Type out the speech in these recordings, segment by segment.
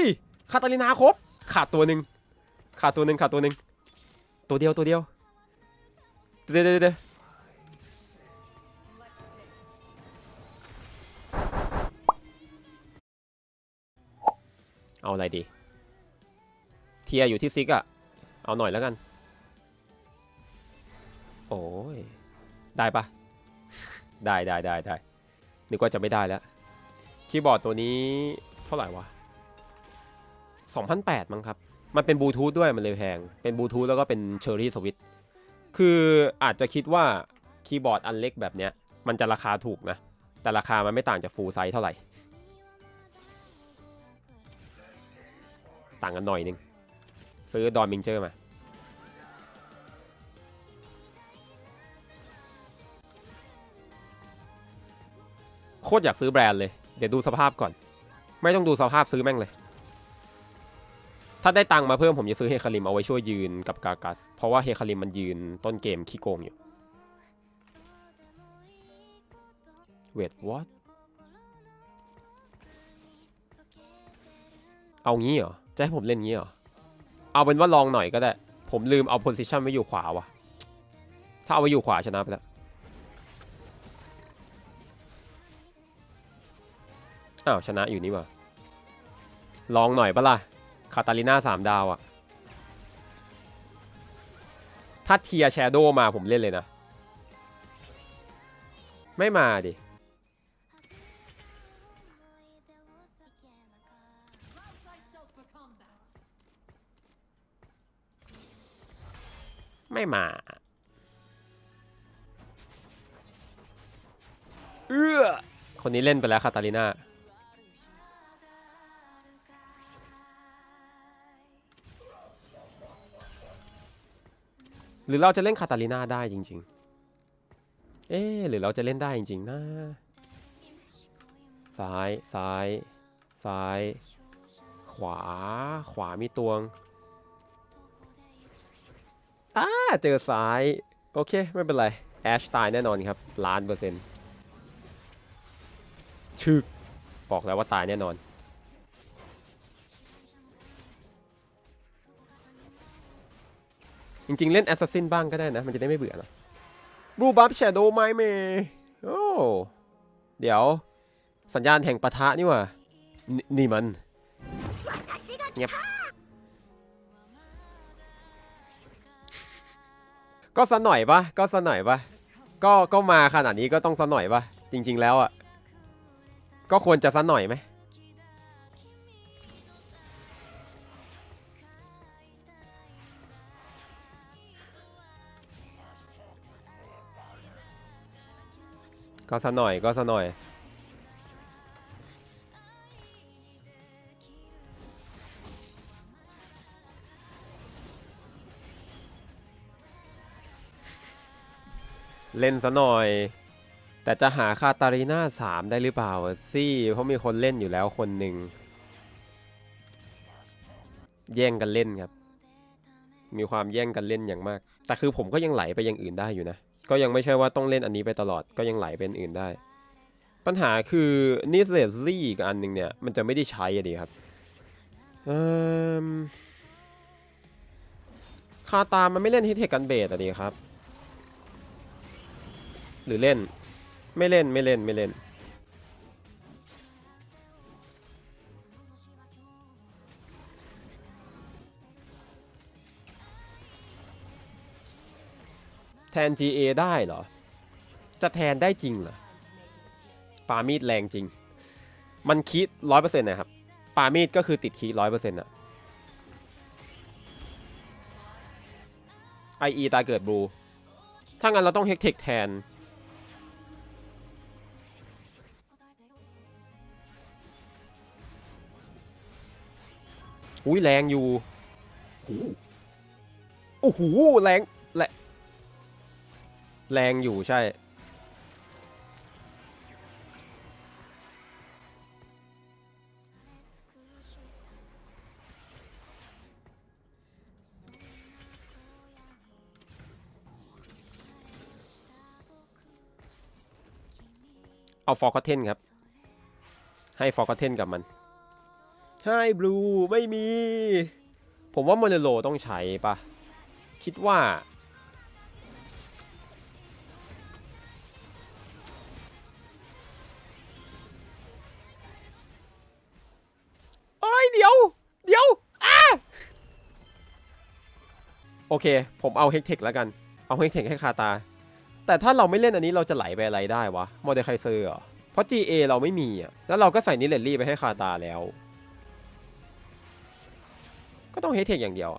ยคาตาลินาครบ ขาดตัวหนึ่งขาดตัวหนึ่งขาดตัวหนึ่งตัวเดียวตัวเดียวเดี๋ยวเดี๋ยวเดเอาอะไรดี เทียอยู่ที่ซิกอะเอาหน่อยแล้วกัน โอ้ย ได้ปะได้ได้ได้ได้นึกว่าจะไม่ได้แล้ว คีย์บอร์ดตัวนี้เท่าไหร่วะ 2008 มั้งครับ มันเป็นบลูทูธด้วยมันเลยแพง เป็นบลูทูธแล้วก็เป็นเชอร์รี่สวิตคืออาจจะคิดว่าคีย์บอร์ดอันเล็กแบบเนี้ย มันจะราคาถูกนะ แต่ราคามันไม่ต่างจากฟูลไซส์เท่าไหร่ ต่างกันหน่อยนึง ซื้อดอนมิงเจอร์มาโคตรอยากซื้อแบรนด์เลย เดี๋ยวดูสภาพก่อน ไม่ต้องดูสภาพซื้อแม่งเลย ถ้าได้ตังค์มาเพิ่มผมจะซื้อเฮคาริมเอาไว้ช่วยยืนกับกากัส เพราะว่าเฮคาริมมันยืนต้นเกมขี้โกงอยู่ เวทวอตเอางี้เหรอ จะให้ผมเล่นงี้เหรอ เอาเป็นว่าลองหน่อยก็ได้ ผมลืมเอาโพซิชันไว้อยู่ขวาวะถ้าเอาไว้อยู่ขวาชนะไปแล้ว อ้าวชนะอยู่นี่วะลองหน่อยปะล่ะ คาตาลิน่าสามดาวอะถ้าเทียแชโดมาผมเล่นเลยนะ ไม่มาดิ ไม่มา เออคนนี้เล่นไปแล้วคาตาลิน่า หรือเราจะเล่นคาตาลินาได้จริง ๆ เอ๊หรือเราจะเล่นได้จริง ๆ นะ ซ้ายซ้าย ซ้าย ขวา ขวามีตวงอ้าเจอซ้าย โอเค ไม่เป็นไร แอชตายแน่นอนครับล้านเปอร์เซ็นต์ชึกบอกแล้วว่าตายแน่นอน จริงๆ เล่นแอสซัสซินบ้างก็ได้นะ มันจะได้ไม่เบื่อนะบูบับแชโดว์ไมเมโอ้เดี๋ยว สัญญาณแห่งปะทะนี่หว่านี่นี่มันเงียบก็สะหน่อยปะก็สะหน่อยปะก็ก็มาขนาดนี้ก็ต้องสะหน่อยปะจริง ๆ แล้วอะก็ควรจะสะหน่อยไหม ก็สะหน่อยก็สะหน่อย เล่นซะหน่อย แต่จะหาคาตาลีนาสามได้หรือเปล่าซี่ เพราะมีคนเล่นอยู่แล้วคนหนึ่ง แย่งกันเล่นครับ มีความแย่งกันเล่นอย่างมาก แต่คือผมก็ยังไหลไปอย่างอื่นได้อยู่นะ ก็ยังไม่ใช่ว่าต้องเล่นอันนี้ไปตลอดก็ยังไหลเป็นอื่นได้ ปัญหาคือนิสเลสลี่อีกอันหนึ่งเนี่ย มันจะไม่ได้ใช้อะดีครับคาตามันไม่เล่นฮิตเทคกันเบสอะดีครับ หรือเล่นไม่เล่นไม่เล่นไม่เล่น แทน GA ได้เหรอ จะแทนได้จริงเหรอปามีดแรงจริง มันคิดร้อยเปอร์เซ็นต์นะครับ ปามีดก็คือติดคีร้อยเปอร์เซ็นต์อะไอเอตายเกิดบลู ถ้างั้นเราต้องเฮกเทคแทน อุ้ยแรงอยู่โอ้โห แรง แรงอยู่ใช่ เอาฟอร์คเทนครับ ให้ฟอร์คเทนกับมันใช่บลูไม่มี ผมว่ามเนโลต้องใช้ปะคิดว่า โอเค ผมเอาเฮกเทคแล้วกัน เอาเฮกเทคให้คาตา แต่ถ้าเราไม่เล่นอันนี้เราจะไหลไปอะไรได้วะโมเดลไคเซอร์เหรอเพราะ GA เราไม่มีอะ แล้วเราก็ใส่นิเลลลี่ไปให้คาตาแล้ว ก็ต้องเฮกเทคอย่างเดียว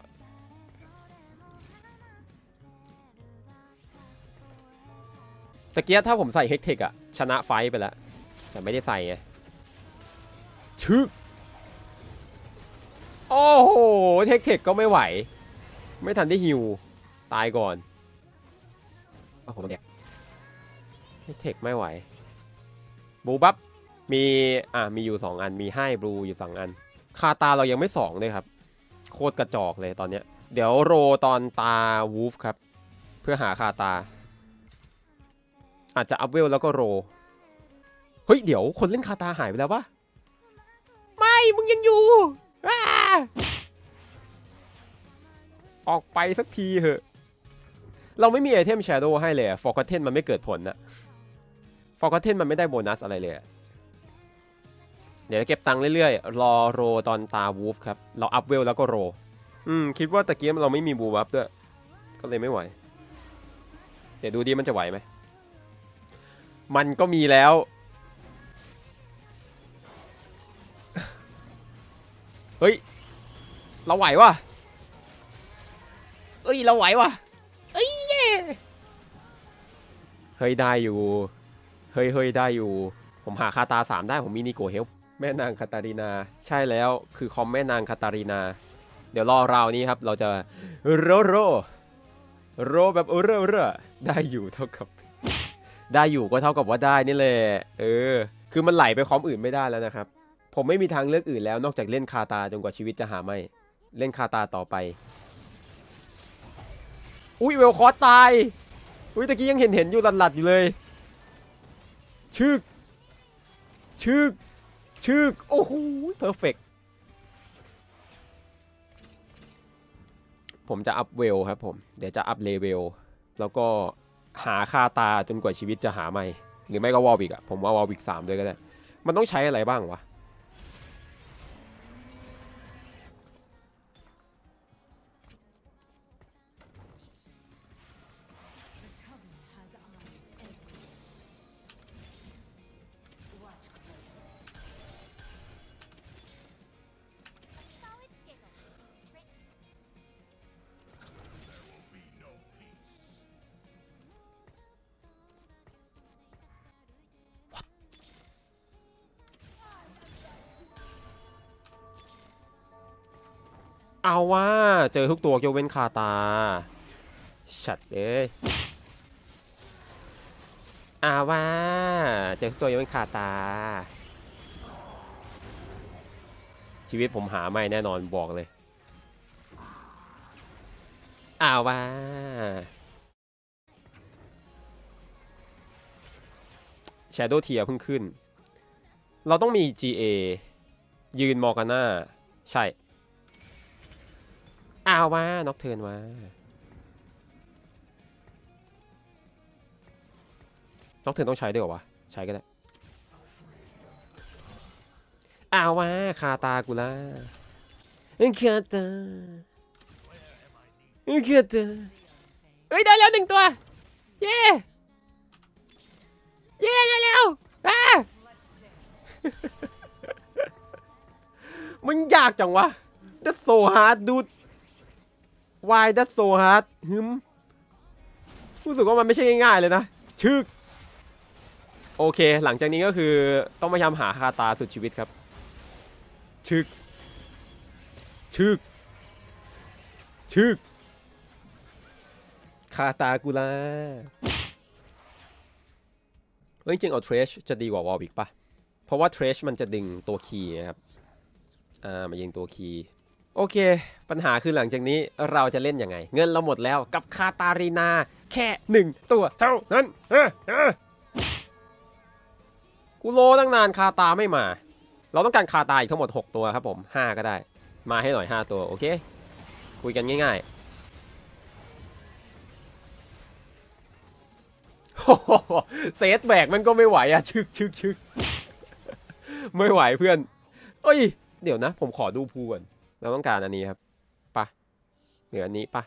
สเกียถ้าผมใส่เฮกเทคอะชนะไฟไปแล้ว แต่ไม่ได้ใส่ไงชึกโอ้โหเทคเทคก็ไม่ไหว ไม่ทันได้ฮิว ตายก่อนโอ้โหเนี่ยเทคเทคไม่ไหว บูบับมี อะ มีอยู่ 2 อัน มีให้บลูอยู่2อัน คาตาเรายังไม่2เลยครับ โคตรกระจอกเลยตอนเนี้ย เดี๋ยวโรตอนตาวูฟครับ เพื่อหาคาตา อาจจะอัพเวลแล้วก็โร เฮ้ย เดี๋ยวคนเล่นคาตาหายไปแล้วปะไม่ มึงยังอยู่ ออกไปสักทีเหอะ เราไม่มีไอเทมแชโดว์ให้เลยฟอร์กเทนมันไม่เกิดผลนะฟอร์กเทนมันไม่ได้โบนัสอะไรเลยเดี๋ยวเก็บตังค์เรื่อยๆ รอโรตอนตาวูฟครับ เราอัพเวลแล้วก็โร อืม คิดว่าตะเกียบเราไม่มีบูบัฟด้วย ก็เลยไม่ไหว เดี๋ยวดูดีมันจะไหวไหม มันก็มีแล้ว เฮ้ย เราไหววะ เอ้ยเราไหววะเอ้ยเย่เฮ้ยได้อยู่ เฮ้ยเฮ้ยได้อยู่ ผมหาคาตาสามได้ผมมีนิโกเฮลแม่นางคาตารีนา ใช่แล้วคือคอมแม่นางคาตารีนา เดี๋ยวรอราวนี้ครับเราจะโรโรโรแบบเออเรอเรอได้อยู่เท่ากับ ได้อยู่ก็เท่ากับว่าได้นี่แหละเออ คือมันไหลไปคอมอื่นไม่ได้แล้วนะครับ ผมไม่มีทางเลือกอื่นแล้วนอกจากเล่นคาตาจนกว่าชีวิตจะหาไม่ เล่นคาตาต่อไป อุ้ยเวลคอสตาย อุ้ยตะกี้ยังเห็นเห็นอยู่หลัดๆอยู่เลย ชึก ชึก ชึก โอ้โหเพอร์เฟกผมจะอัพเวลครับผม เดี๋ยวจะอัพเลเวล แล้วก็หาคาตาจนกว่าชีวิตจะหาไม่ หรือไม่ก็วอลวิกอะผมว่าวอลวิกสามด้วยก็ได้ มันต้องใช้อะไรบ้างวะ เอาว่าเจอทุกตัวยกเว้นคาตาชัดเลยเอาว่าเจอทุกตัวยกเว้นคาตา ชีวิตผมหาไม่แน่นอนบอกเลยเอาว่าแชโดว์เทียเพิ่งขึ้น เราต้องมี GA ยืนมอร์กาน่าใช่ อ้าวมาน็อกเทิร์นมาน็อกเทิร์นต้องใช้ด้วยเหรอวะ ใช้ก็ได้อ้าวมาคาตากูละคาตาคาตาเฮ้ยได้แล้วหนึ่งตัว เย้เย้ได้แล้วอ่ามึงยากจังวะ That's so hard dude Why that so hard ฮึมรู้สึกว่ามันไม่ใช่ง่ายๆเลยนะชึกโอเค หลังจากนี้ก็คือต้องพยายามหาคาตาสุดชีวิตครับ ชึก ชึก ชึก คาตากูลาเฮ้ยจริงเอาเทรชจะดีกว่าวอลวิกปะเพราะว่าเทรชมันจะดึงตัวคีย์นะครับ อ่า มายิงตัวคีย์ โอเค ปัญหาคือหลังจากนี้เราจะเล่นยังไง เงินเราหมดแล้วกับคาตารีนาแค่หนึ่งตัวเท่านั้นเออเออกูโลตั้งนานคาตาไม่มา เราต้องการคาตาอีกทั้งหมด 6 ตัวครับผม 5 ก็ได้ มาให้หน่อย 5 ตัว โอเค คุยกันง่ายๆโอ้โหเซตแบกมันก็ไม่ไหวอะชึกชึกชึกไม่ไหวเพื่อน เอ้ย เดี๋ยวนะ ผมขอดูภูก่อน เราต้องการอันนี้ครับปะเหลืออันนี้ปะ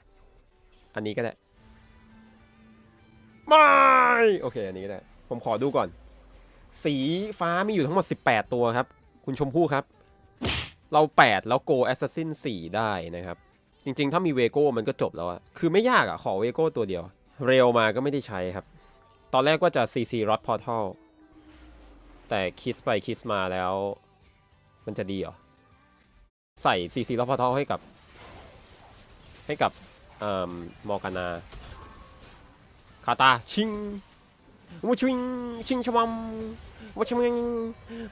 อันนี้ก็ได้ไม่โอเค อันนี้ก็ได้ ผมขอดูก่อน สีฟ้ามีอยู่ทั้งหมด 18 ตัวครับ คุณชมพู่ครับ เรา 8 แล้วโกแอสซัสซิน4ได้นะครับ จริงๆ ถ้ามีเวโก้มันก็จบแล้วอะคือไม่ยากอะขอเวโก้ตัวเดียว เร็วมาก็ไม่ได้ใช้ครับ ตอนแรกว่าจะ CC Rod Portal แต่คิดไปคิดมาแล้ว มันจะดีเหรอ ใส่ CC Rod Portal ให้กับ ให้กับอมอร์กานาคาตาชิงวชิงชิงชวัมวชิง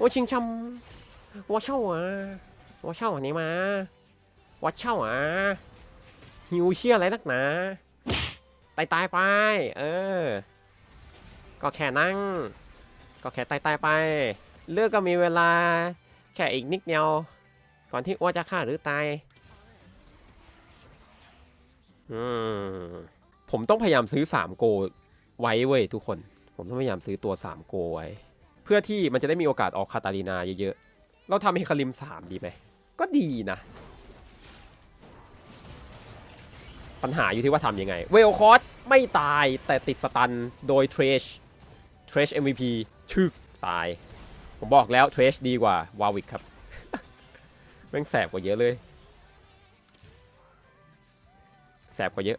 วชิงชัมวเช่าอะวเช่าอันนี้มาวเช่าอะหิวเชี่ยอะไรนักหนาตายตายไป เออ ก็แค่นั่ง ก็แค่ตายตายไป เลือกก็มีเวลา แค่อีกนิดเดียว ก่อนที่อ้วจะฆ่าหรือตายอืมผมต้องพยายามซื้อ 3 โกไว้เว้ยทุกคน ผมต้องพยายามซื้อตัว 3 โกไว้ เพื่อที่มันจะได้มีโอกาสออกคาตาลีนาเยอะๆ เราทำเฮคาริม 3 ดีไหม ก็ดีนะ ปัญหาอยู่ที่ว่าทำยังไง เวลคอสไม่ตายแต่ติดสตันโดยเทรชเทรช MVP ชึกตาย ผมบอกแล้วเทรชดีกว่าวาวิกครับ แม่งแสบกว่าเยอะเลย แสบกว่าเยอะ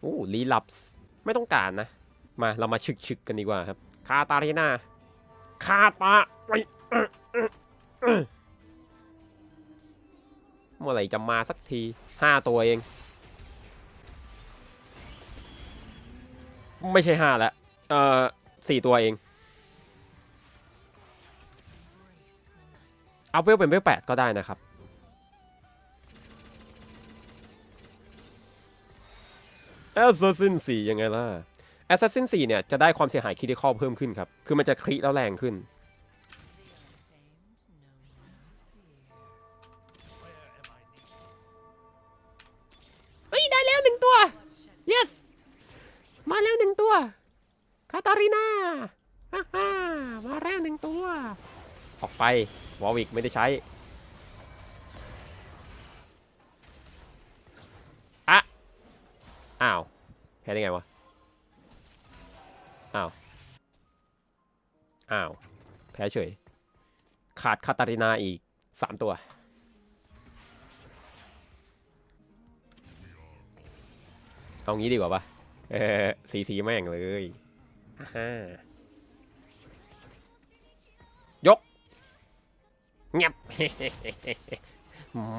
โอ้ลีลับส์ไม่ต้องการนะ มาเรามาฉึกๆกันดีกว่าครับ คาตาเรีนาคาตาไว้เอ่อเอ่อเอ่อเมื่อไหร่จะมาสักทีห้าตัวเอง ไม่ใช่ห้าแล้วเอ่อสี่ตัวเอง อาเวลเป็นเวลแปดก็ได้นะครับ Assassin 4 ยังไงล่ะ Assassin 4 เนี่ย จะได้ความเสียหายคริติคอลเพิ่มขึ้นครับ คือมันจะคริแล้วแรงขึ้น เฮ้ย ได้แล้วหนึ่งตัว yes มาแล้วหนึ่งตัว คาตารีนาฮ่าฮ่ามาแล้วหนึ่งตัว ออกไป วอลวิกไม่ได้ใช้อะอ้าว แพ้ได้ไงวะ อ้าว อ้าว แพ้เฉย ขาดคาตารินาอีกสามตัวเอางี้ดีกว่าปะเออสีสีแม่งเลยอ่า เงียบ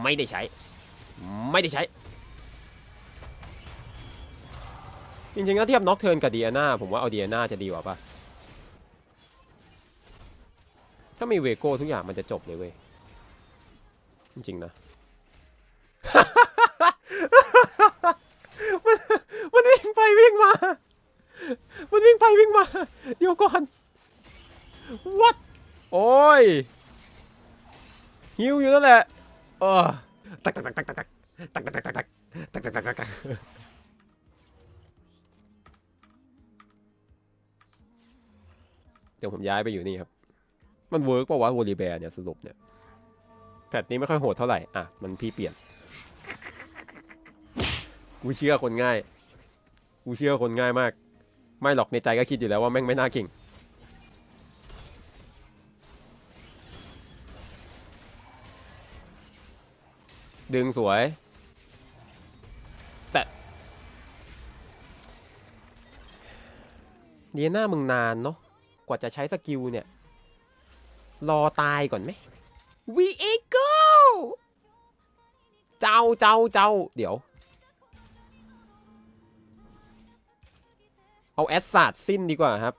ไม่ได้ใช้ ไม่ได้ใช้ จริงๆถ้าเทียบน็อกเทิร์นกับเดียนาผมว่าเอาเดียนาจะดีกว่าปะถ้ามีเวโก้ทุกอย่างมันจะจบเลยเว้ย จริงๆนะ มันมันวิ่งไปวิ่งมา มันวิ่งไปวิ่งมา เดี๋ยวก่อน what โอ้ย ฮิวอยู่นั่นแหละเออตักตักตักตักตักตักตักตักตักตักตักตักตักตักตักเดี๋ยวผมย้ายไปอยู่นี่ครับ มันเวิร์กป่าวะวอลีแบร์เนี่ยสรุปเนี่ยแพทนี้ไม่ค่อยโหดเท่าไหร่ อะ มันพี่เปลี่ยน กูเชื่อคนง่าย กูเชื่อคนง่ายมาก ไม่หรอกในใจก็คิดอยู่แล้วว่าแม่งไม่น่าเก่ง ดึงสวย แต่เดียน่ามึงนานเนาะกว่าจะใช้สกิลเนี่ย รอตายก่อนไหม We a go เจ้าเจ้าเจ้าเดี๋ยว เอาแอสซาดสิ้นดีกว่าครับ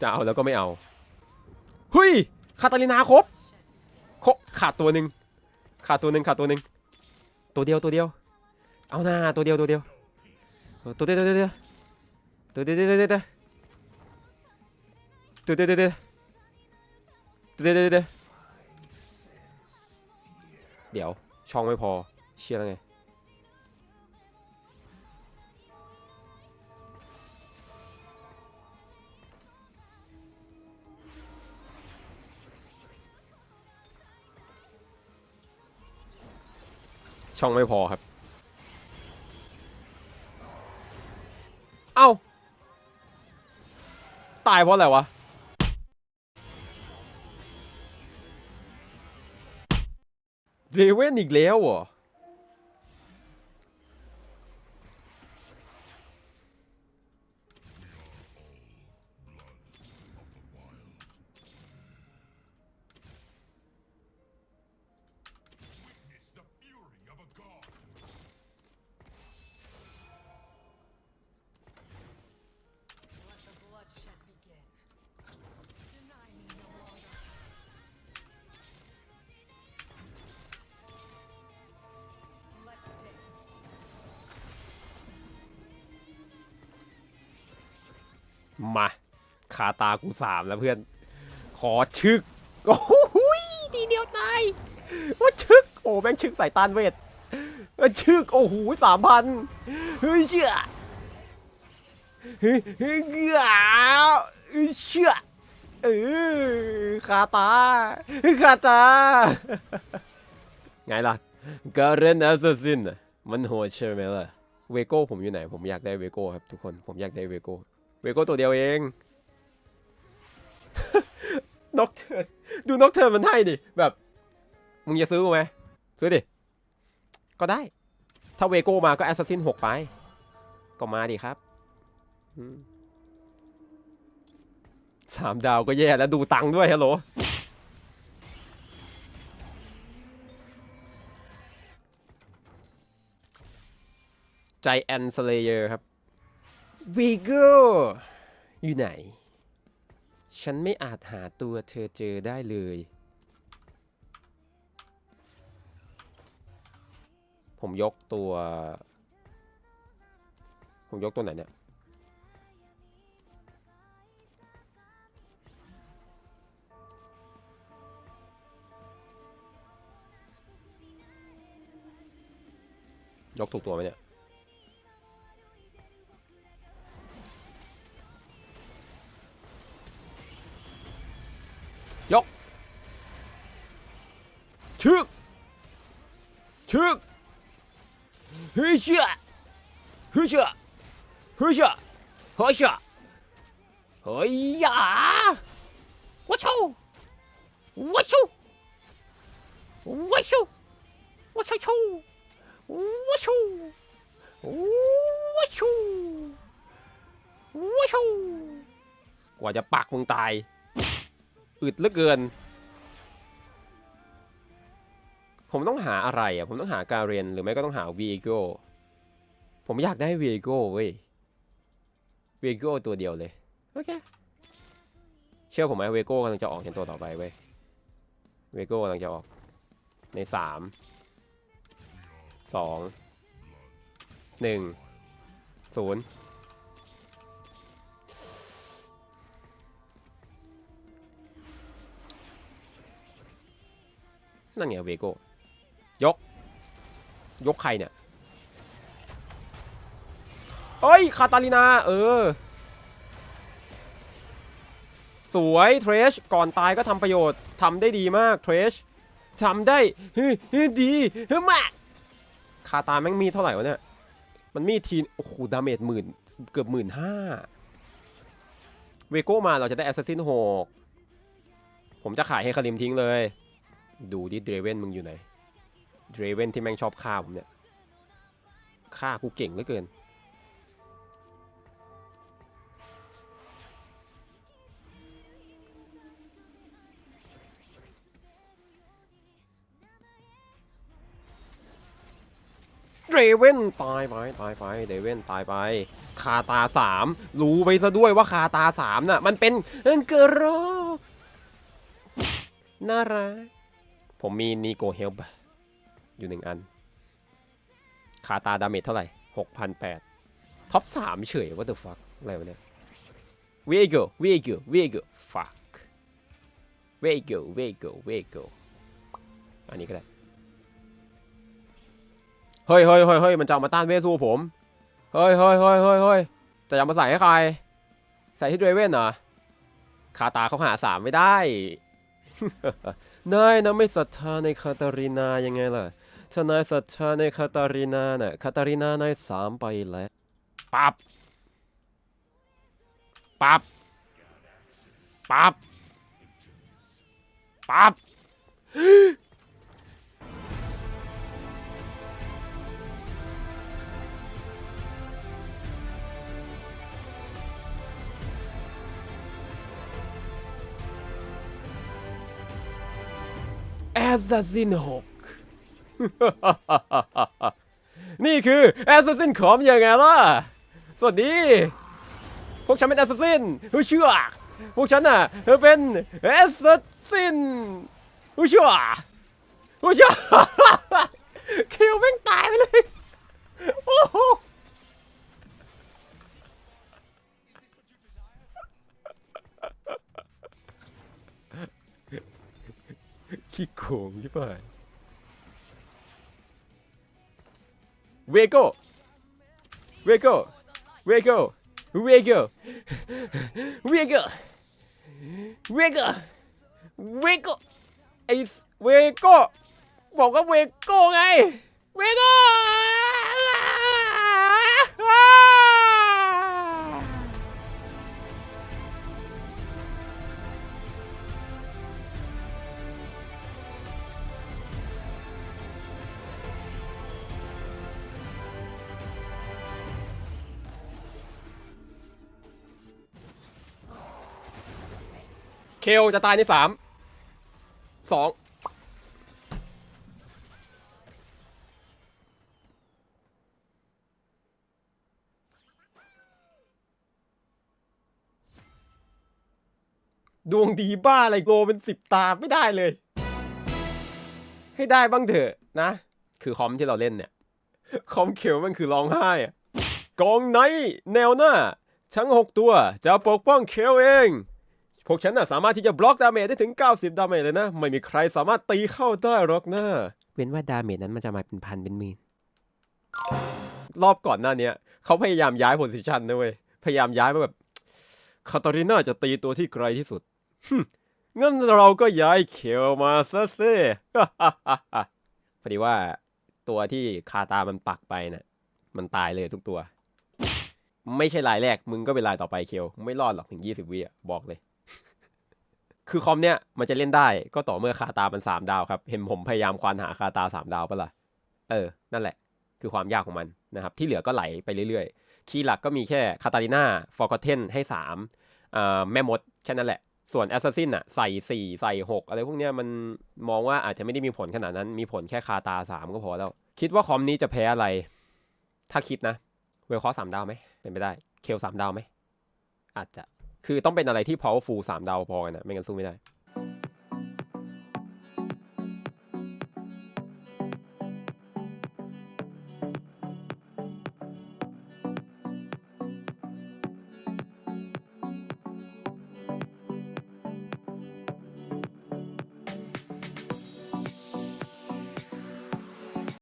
จะเอาแล้วก็ไม่เอาเฮ้ยคาตาลินาครบครบขาดตัวหนึ่ง ขาดตัวหนึ่งขาดตัวหนึ่งตัวเดียวตัวเดียว เอาหน้าตัวเดียวตัวเดียวตัวเดียวตัวเดียวตัวเดียวตัวเดียวตัวเดียวตัวเดียวตัวเดียวตัวเดียวเดี๋ยวเดี๋ยวเดี๋ยวเดี๋ยวช่องไม่พอเชื่อแล้วไง ช่องไม่พอครับ เอ้า ตายเพราะอะไรวะ เดเว่นอีกแล้วเหรอ มาคาตากูสามแล้วเพื่อน ขอชึก โอ้โหทีเดียวตายว่าชึก โอ้แม่งชึกใส่ต้านเวทชึก โอ้โหสามพันเฮ้ยเชื่อเฮ้ยเฮ้ยเกือเฮ้ยเชื่อเออคาตาคาตา ไงล่ะการเรนแอสซัสซินมันโหดใช่ไหมล่ะ เวโก้ผมอยู่ไหน ผมอยากได้เวโก้ครับทุกคน ผมอยากได้เวโก้ เวโก้ตัวเดียวเอง นกเทิร์นดูนกเทิร์นมันให้ดิ แบบ มึงจะซื้อไหม ซื้อดิ ก็ได้ ถ้าเวโก้มาก็แอสซัสซินหกไป ก็มาดิครับสามดาวก็แย่แล้วดูตังค์ด้วยฮัลโหลใจแอนสเลเยอร์ครับ วีโก้อยู่ไหน ฉันไม่อาจหาตัวเธอเจอได้เลย ผมยกตัว ผมยกตัวไหนเนี่ย ยกถูกตัวไหมเนี่ย ยกชึกชึกฮ้ยเชื่อฮ้ยเชื่อฮ้ยเชื่อฮ้ยเชื่อเฮ้ยยาวัชูวัชูวัชูวัชชูวัชูวัชูวัชูกว่าจะปักมึงตาย อึดเหลือเกิน ผมต้องหาอะไรอะ ผมต้องหาการเรนหรือไม่ก็ต้องหาวีโก้ผมอยากได้วีโก้เว้ยวีโก้ตัวเดียวเลย โอเค เชื่อผมไหมเวโก้กำลังจะออกเป็นตัวต่อไปเว้ยเวโก้กำลังจะออก ในสามสองหนึ่งศูนย์ นั่นไงเวโก้ยก ยกใครเนี่ยเฮ้ย คาตาลินา เออ สวยเทรช ก่อนตายก็ทำประโยชน์ทำได้ดีมากเทรชทำได้เฮ้ยดีเฮ้ยมากคาตาแม่งมีเท่าไหร่วะเนี่ย มันมีทีโอ้โห ดาเมจหมื่น เกือบหมื่นห้าเวโก้มาเราจะได้แอสซัสซินหกผมจะขายให้คาริมทิ้งเลย ดูดิเดรเวนมึงอยู่ไหนเดรเวนที่แม่งชอบฆ่าผมเนี่ยฆ่ากูเก่งเหลือเกิน เดรเวนตายไปตายไปเดรเวนตายไปคาตาสามรู้ไปซะด้วยว่าคาตาสามน่ะ มันเป็นเอินเกอร์โรน่ารัก ผมมีนีโกเฮลบอยู่หนึ่งอัน คาตาดาเมจเท่าไหร่หกพันแปดท็อปสามเฉย what the fuck อะไรวะเนี่ยเวโกเวโกเวโก fuck เวเวโกเวโกเวโกอันนี้ก็ได้ เฮ้ยเฮ้ยเฮ้ยเฮ้ยมันจะมาต้านเวสู้ผม เฮ้ยเฮ้ยเฮ้ยเฮ้ยเฮ้ยแต่จะมาใส่ให้ใคร ใส่ให้เดรเว่นเหรอคาตาเขาหาสามไม่ได้ นายนะไม่ศรัทธาในคาตารินายังไงล่ะถ้านายศรัทธาในคาตารินาน่ะคาตารินานายสามไปแล้วปับปับปับปับ แอสซัสซินหกนี่คือแอสซัสซินขอมยังไงล่ะ สวัสดี พวกฉันเป็นแอสซัสซินผู้เชื่อ พวกฉันน่ะเป็นแอสซัสซินผู้เชื่อผู้เชื่อคิวแม่งตายไปเลย โอ้ ขี้โกงใช่ปะเวโก้เวโก้เวโก้เวโก้เวโก้เวโก้เวโก้ไอเวโก้บอกว่าเวโก้ไง เวโก้ เคลจะตายในสามสองดวงดีบ้าอะไรโกเป็นสิบตาไม่ได้เลย ให้ได้บ้างเถอะนะ คือคอมที่เราเล่นเนี่ย คอมเขียวมันคือร้องไห้กองไนแนวหน้า ทั้ง6ตัวจะปกป้องเคลเอง พวกฉันน่ะสามารถที่จะบล็อกดาเมจได้ถึง 90 ดาเมจเลยนะ ไม่มีใครสามารถตีเข้าได้หรอกนะ เว้นว่าดาเมจนั้นมันจะมาเป็นพันเป็นหมื่นรอบก่อนหน้าเนี้ยเขาพยายามย้ายโพสิชันนะเว้ย พยายามย้ายมาแบบคาตาริน่าจะตีตัวที่ไกลที่สุดฮึ่มงั้นเราก็ย้ายเคลมาซะเซ่พอดีว่าตัวที่คาตามันปักไปน่ะมันตายเลยทุกตัว ไม่ใช่รายแรก มึงก็เป็นรายต่อไปเคลไม่รอดหรอกถึง 20วิอะบอกเลย คือคอมเนี้ยมันจะเล่นได้ก็ต่อเมื่อคาตามัน3ดาวครับ เห็นผมพยายามควานหาคาตา3ดาวปะล่ะเออ นั่นแหละ คือความยากของมันนะครับ ที่เหลือก็ไหลไปเรื่อยๆ คีย์หลักก็มีแค่คาตาลิน่าฟอร์กเทนให้3อ่าแม่มดแค่นั้นแหละ ส่วนแอสซัสซินอะใส่ 4 ใส่ 6 อะไรพวกเนี้ยมันมองว่าอาจจะไม่ได้มีผลขนาดนั้น มีผลแค่คาตา 3 ก็พอแล้ว คิดว่าคอมนี้จะแพ้อะไร ถ้าคิดนะ เวลคอสามดาวไหมเป็นไปได้ เคลสามดาวไหมอาจจะ คือต้องเป็นอะไรที่ powerful สามดาวพอกันนะไม่งั้นสู้ไม่ได้